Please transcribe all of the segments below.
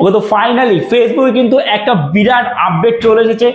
ওকে তো ফাইনালি ফেসবুকে কিন্তু একটা বিরাট আপডেট চলে এসেছে।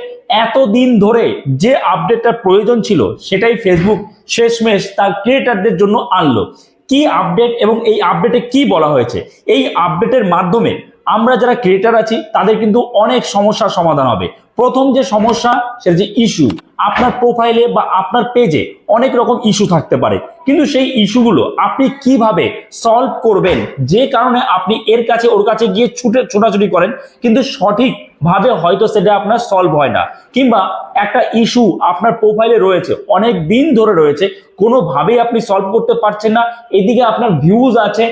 এতদিন ধরে যে আপডেটটার প্রয়োজন ছিল, সেটাই ফেসবুক শেষমেশ তার ক্রিয়েটারদের জন্য আনলো। কি আপডেট এবং এই আপডেটে কি বলা হয়েছে? এই আপডেটের মাধ্যমে আমরা যারা ক্রিয়েটার আছি, তাদের কিন্তু অনেক সমস্যার সমাধান হবে। প্রথম যে সমস্যা, সেটা যে ইস্যু আপনার প্রোফাইলে বা আপনার পেজে অনেক রকম ইস্যু থাকতে পারে। কিন্তু সেই ইস্যুগুলো আপনি কীভাবে সলভ করবেন? যে কারণে আপনি এর কাছে, ওর কাছে গিয়ে ছুটে, ছোটাছুটি করেন, কিন্তু সঠিকভাবে হয়তো সেটা আপনার সলভ হয় না। কিংবা একটা ইস্যু আপনার প্রোফাইলে রয়েছে, অনেক দিন ধরে রয়েছে, কোনোভাবেই আপনি সলভ করতে পারছেন না। এদিকে আপনার ভিউজ আছে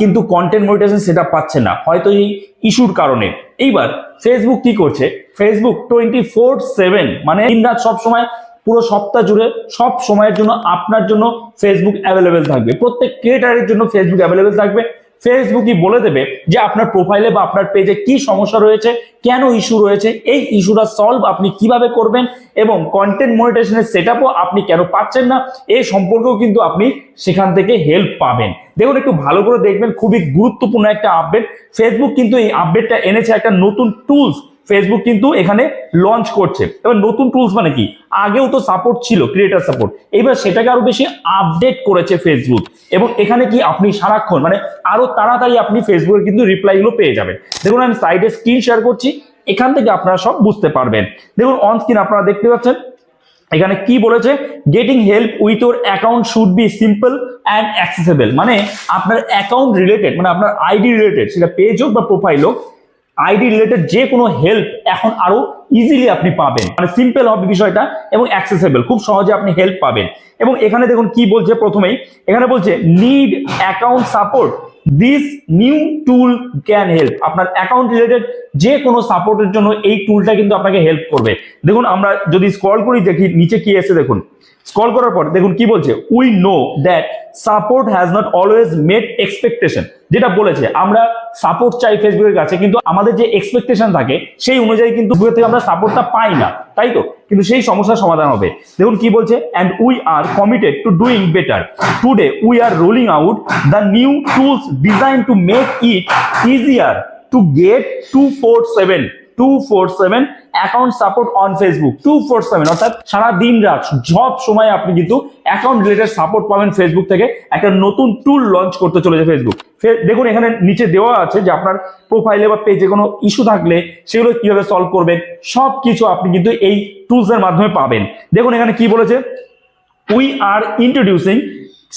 কিন্তু কন্টেন্ট মনিটাইজেশন সেটা পাচ্ছে না, হয়তো এই ইস্যুর কারণে। এইবার ফেসবুক কি করছে? ফেসবুক টোয়েন্টি ফোর সেভেন মানে দিন রাত সবসময় পুরো সপ্তাহ জুড়ে সব সময়ের জন্য আপনার জন্য ফেসবুক অ্যাভেলেবেল থাকবে। প্রত্যেক ক্রিয়েটারের জন্য ফেসবুক অ্যাভেলেবেল থাকবে। ফেসবুকই বলে দেবে যে আপনার প্রোফাইলে বা আপনার পেজে কি সমস্যা রয়েছে, কেন ইস্যু রয়েছে, এই ইস্যুটা সলভ আপনি কীভাবে করবেন এবং কন্টেন্ট মনিটেশনের সেট আপনি কেন পাচ্ছেন না এই সম্পর্কেও কিন্তু আপনি সেখান থেকে হেল্প পাবেন। দেখুন, একটু ভালো করে দেখবেন, খুবই গুরুত্বপূর্ণ একটা আপডেট ফেসবুক কিন্তু এই আপডেটটা এনেছে একটা নতুন টুলস ফেসবুক কিন্তু এখানে লঞ্চ করছে। এবার নতুন টুলস মানে কি? আগেও তো সাপোর্ট ছিল ক্রিয়েটার সাপোর্ট এবার সেটাকে আরও বেশি আপডেট করেছে ফেসবুক এবং এখানে কি আপনি সারাক্ষণ মানে আরও তাড়াতাড়ি আপনি ফেসবুকে কিন্তু রিপ্লাইগুলো পেয়ে যাবেন। দেখুন, আমি সাইডে স্ক্রিন শেয়ার করছি। এখান থেকে আপনারা সব বুঝতে পারবেন। দেখুন অন স্ক্রিন আপনারা দেখতে পাচ্ছেন। এখানে কি বলেছে? Getting help with your account should be simple and accessible মানে আপনার অ্যাকাউন্ট রিলেটেড মানে আপনার আইডি রিলেটেড সেটা পেজ হোক বা প্রোফাইল হোক আইডি রিলেটেড যে কোনো হেল্প এখন আরও ইজিলি আপনি পাবেন। মানে সিম্পল হবে বিষয়টা এবং অ্যাক্সেসেবল খুব সহজে আপনি হেল্প পাবেন। এবং এখানে দেখুন কি বলছে প্রথমেই, এখানে বলছে need account support this new tool can help আপনার অ্যাকাউন্ট রিলেটেড যে কোনো সাপোর্টের জন্য এই টুলটা কিন্তু আপনাকে হেল্প করবে। দেখুন আমরা যদি স্ক্রল করি দেখি, নিচে কি এসে দেখুন। স্ক্রল করার পর দেখুন কি বলছে we know that support has not always made expectation যেটা বলেছে, আমরা সাপোর্ট চাই ফেসবুকের কাছে, কিন্তু আমাদের যে এক্সপেকটেশন থাকে, সেই অনুযায়ী কিন্তু থেকে আমরা সাপোর্টটা পাই না। তাই তো? কিন্তু সেই সমস্যার সমাধান হবে। দেখুন কি বলছে and we are committed to doing better today we are rolling out the new tools design to make it easier to get two four seven two four seven account support on Facebook two four seven অর্থাৎ সারা দিন রাত, সব সময় আপনি কিন্তু account related support পাবেন Facebook থেকে। একটা নতুন টুল লঞ্চ করতে চলেছে ফেসবুক দেখুন এখানে নিচে দেওয়া আছে যে আপনার প্রোফাইলে বা পেজে কোনো ইস্যু থাকলে সেগুলো কীভাবে সলভ করবেন সব কিছু আপনি কিন্তু এই টুলসের মাধ্যমে পাবেন। দেখুন এখানে কি বলেছে? We are introducing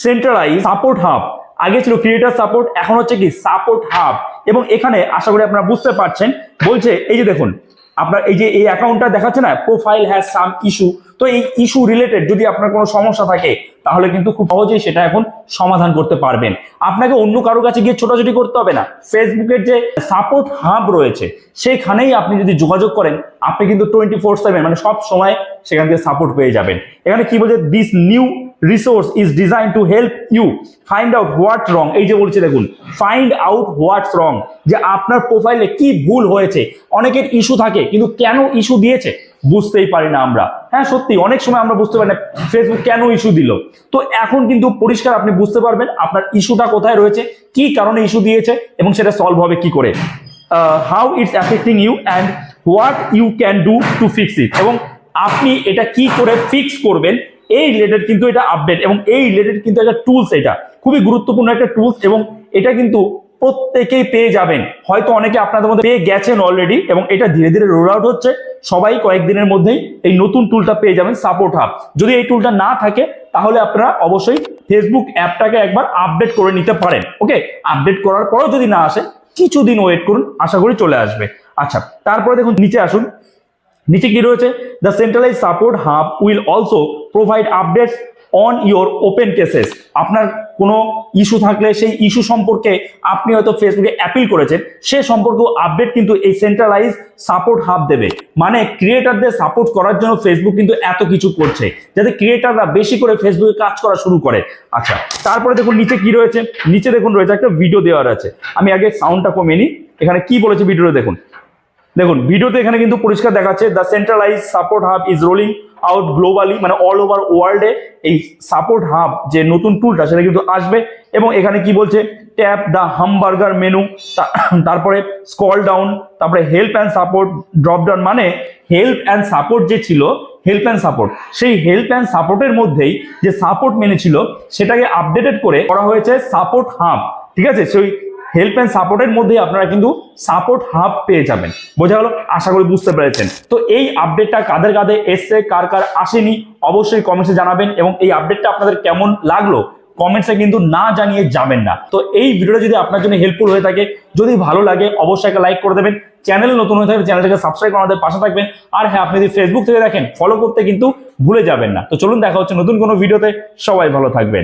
centralize support hub আগে ছিল ক্রিয়েটার সাপোর্ট এখন হচ্ছে কি সাপোর্ট হাব এবং এখানে আশা করি আপনারা বুঝতে পারছেন, বলছে এই যে দেখুন, আপনার এই যে এই অ্যাকাউন্টটা দেখাচ্ছে না প্রোফাইল হ্যাজ সাম ইস্যু তো এই ইস্যু রিলেটেড যদি আপনার কোনো সমস্যা থাকে, তাহলে কিন্তু খুব সহজেই সেটা এখন সমাধান করতে পারবেন। আপনাকে অন্য কারও কাছে গিয়ে ছোটাছুটি করতে হবে না। ফেসবুকের যে সাপোর্ট হাব রয়েছে, সেখানেই আপনি যদি যোগাযোগ করেন, আপনি কিন্তু টোয়েন্টি ফোর সেভেন মানে সব সময় সেখান থেকে সাপোর্ট পেয়ে যাবেন। এখানে কি বলছে? This new resource is design to help you find out what wrong এই যে বলছে, দেখুন ফাইন্ড আউট হোয়াটস রং যে আপনার প্রোফাইলে কি ভুল হয়েছে, অনেকের ইস্যু থাকে, কিন্তু কেন ইস্যু দিয়েছে, বুঝতেই পারি না আমরা। হ্যাঁ সত্যি, অনেক সময় আমরা বুঝতে পারি না ফেসবুক কেন ইস্যু দিল। তো এখন কিন্তু পরিষ্কার আপনি বুঝতে পারবেন আপনার ইস্যুটা কোথায় রয়েছে, কি কারণে ইস্যু দিয়েছে, এবং সেটা সলভ হবে কি করে। How it's affecting you and what you can do to fix it এবং আপনি এটা কি করে ফিক্স করবেন এই রিলেটেড কিন্তু এটা আপডেট এবং এই রিলেটেড কিন্তু একটা টুলস এটা। খুবই গুরুত্বপূর্ণ একটা টুলস এবং এটা কিন্তু প্রত্যেকেই পেয়ে যাবেন। হয়তো অনেকে আপনাদের মধ্যে পেয়ে গেছেন অলরেডি এবং এটা ধীরে ধীরে রোল আউট হচ্ছে। সবাই কয়েকদিনের মধ্যেই এই নতুন টুলটা পেয়ে যাবেন সাপোর্ট হাব যদি এই টুলটা না থাকে, তাহলে আপনারা অবশ্যই ফেসবুক অ্যাপটাকে একবার আপডেট করে নিতে পারেন। ওকে আপডেট করার পরও যদি না আসে, কিছুদিন ওয়েট করুন, আশা করি চলে আসবে। আচ্ছা তারপরে দেখুন, নিচে আসুন। নিচে কি রয়েছে? The centralize support hub will also provide updates on your open cases আপনার কোনো ইস্যু থাকলে সেই ইস্যু সম্পর্কে আপনি হয়তো ফেসবুকে অ্যাপিল করেছেন, সে সম্পর্কেও আপডেট কিন্তু এই সেন্ট্রালাইজ সাপোর্ট হাব দেবে। মানে ক্রিয়েটারদের সাপোর্ট করার জন্য ফেসবুক কিন্তু এত কিছু করছে, যাতে ক্রিয়েটাররা বেশি করে ফেসবুকে কাজ করা শুরু করে। আচ্ছা তারপরে দেখুন নিচে কি রয়েছে? নিচে দেখুন রয়েছে একটা ভিডিও দেওয়ার আছে। আমি আগে সাউন্ডটা কমিয়ে নিই। এখানে কি বলেছে ভিডিওটা দেখুন। দেখুন ভিডিওতে এখানে কিন্তু পরিষ্কার দেখাচ্ছে the centralize support hub is rolling out globally মানে অল ওভার ওয়ার্ল্ডে এই সাপোর্ট হাব যে নতুন টুলটা সেটা কিন্তু আসবে। এবং এখানে কি বলছে? ট্যাপ দ্য হামবার্গার মেনু তারপরে স্কল ডাউন তারপরে help and support drop down মানে হেল্প অ্যান্ড সাপোর্ট যে ছিল হেল্প অ্যান্ড সাপোর্ট সেই হেল্প অ্যান্ড সাপোর্টের মধ্যেই যে সাপোর্ট মেনে ছিল, সেটাকে আপডেটেড করে করা হয়েছে সাপোর্ট হাব ঠিক আছে? সেই হেল্প অ্যান্ড সাপোর্টের মধ্যেই আপনারা কিন্তু সাপোর্ট হাব পেয়ে যাবেন। বোঝা গেল? আশা করি বুঝতে পেরেছেন। তো এই আপডেটটা কাদের কাদের এসছে, কার কার আসেনি, অবশ্যই কমেন্টসে জানাবেন এবং এই আপডেটটা আপনাদের কেমন লাগল কমেন্টসে কিন্তু না জানিয়ে যাবেন না। তো এই ভিডিওটা যদি আপনার জন্য হেল্পফুল হয়ে থাকে, যদি ভালো লাগে, অবশ্যই একটা লাইক করে দেবেন। চ্যানেল নতুন হয়ে থাকবে চ্যানেলটাকে সাবস্ক্রাইব করে আমাদের পাশে থাকবেন। আর হ্যাঁ আপনি যদি ফেসবুক থেকে দেখেন ফলো করতে কিন্তু ভুলে যাবেন না। তো চলুন, দেখা হচ্ছে নতুন কোনো ভিডিওতে সবাই ভালো থাকবেন।